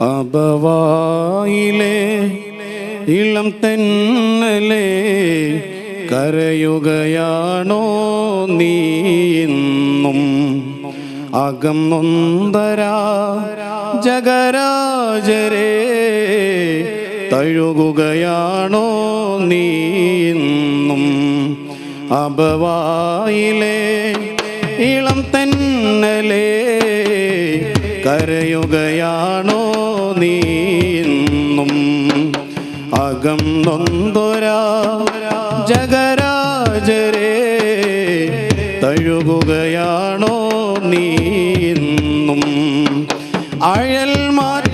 അബവായിലെ ഇളം തെന്നലെ കരയുകയാണോ നീ ഇന്നും? അകം നൊന്തരാ ജഗരാജരെ തഴുകുകയാണോ നീ ഇന്നും? അബവായിലെ ഇളം തെന്നലേ കരയുകയാണോ നീന്നും അകം നൊന്തൊരാ ജഗരാജരേ തഴുകുകയാണോ നീന്നും അഴൽ മാറ്റുവാൻ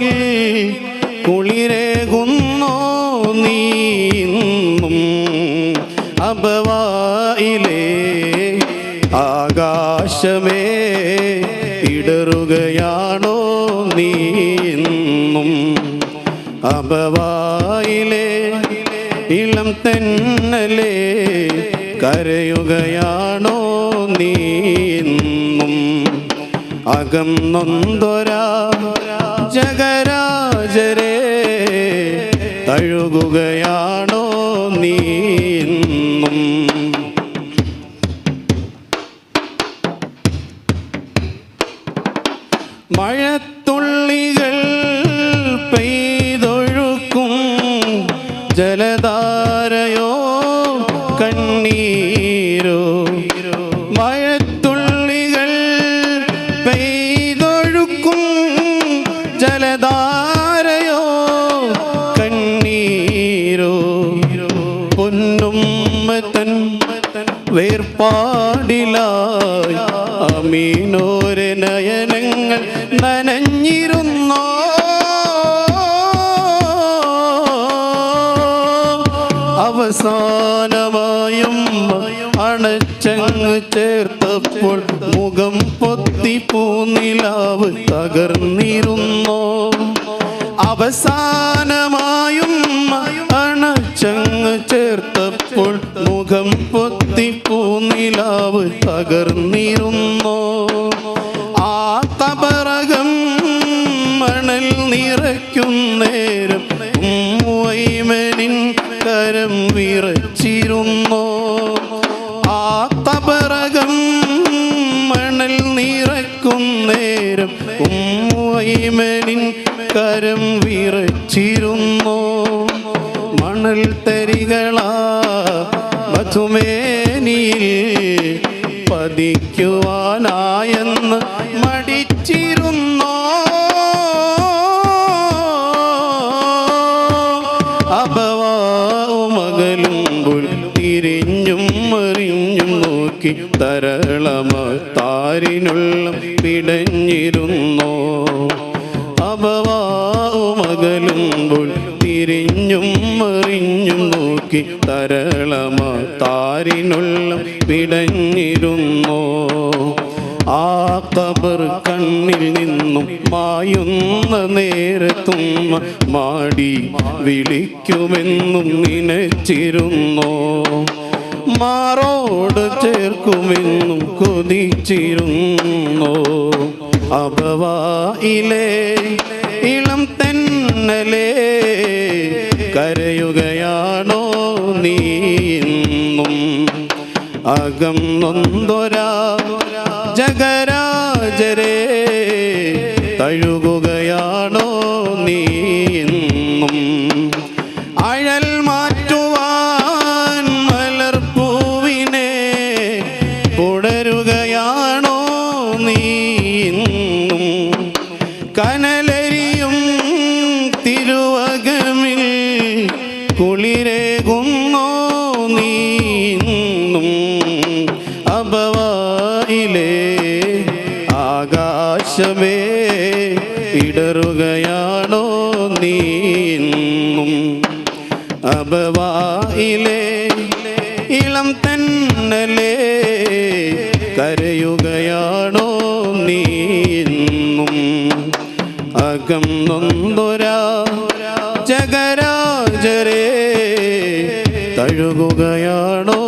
തിരുവകമിൽ കുളിരേകുന്നോ നീന്നും അബവായിലേ ആകാശമേ ഇടറുകയാണോ നീന്നും അബവായിലേ ഇളം തെന്നലേ കരയുകയാണോ നീന്നും അകം നൊന്തൊരാ ജഗരാജരേ തഴുകുകയാണോ നീന്നും മഴത്തുള്ളികൾ പെയ്തൊഴുക്കും ജലധാരയോ ജലധാരയോ കണ്ണീരോ പൊന്നും തൻ വേർപാടിലായി. അമീനോരെ നയനങ്ങൾ നനഞ്ഞിരുന്നോ? അവസാനമായും അണച്ചങ്ങ് ചേർത്തപ്പോൾ മുഖം പൂനിലാവ് തകർന്നിരുന്നോ. അവസാനമായും അണച്ചങ്ങ് ചേർത്തപ്പോൾ മുഖം പൊത്തി പൂനിലാവ് തകർന്നിരുന്നോ. ആ തപറകം മണൽ നിറയ്ക്കുന്നേരം ഉമ്മൈമനിൻ കരം വിറച്ചിരുന്നോ. മണൽ നേരം ഉമ്മൈമനിൻ കരം വിറച്ചിരുന്നു. മണൽ തരികളാ മധുമേനിയിൽ പതിക്കുവാനായെന്ന് നോക്കി തരളമ പിടഞ്ഞിരുന്നു? പിടഞ്ഞിരുന്നോ അപവാമകലുമ്പോൾ തിരിഞ്ഞും മറിഞ്ഞും നോക്കി തരളമ താരിനുള്ളം പിടഞ്ഞിരുന്നു? ആ കബർ കണ്ണിൽ നിന്നും മായുന്ന നേരത്തും മാടി വിളിക്കുമെന്നും നിനച്ചിരുന്നോ? മാറോട് ചേർക്കുമെന്നും കൊതിച്ചിരുന്നു. അഭവായിലെ ഇളം തെന്നലേ കരയുകയാണോ നീ ഇന്നും അകം നൊന്തൊരാ ജഗരാജരേ തഴുകുകയാണോ കുളിരേകുന്നോ നീന്നും അബവായിലേ ആകാശമേ ഇടറുകയാണോ നീന്നും അബവായിലേ ഇളം തന്നലേ കരയുകയാണോ നീന്നും അകം നൊന്തുരാ. ജഗരാജരേ ഇന്നും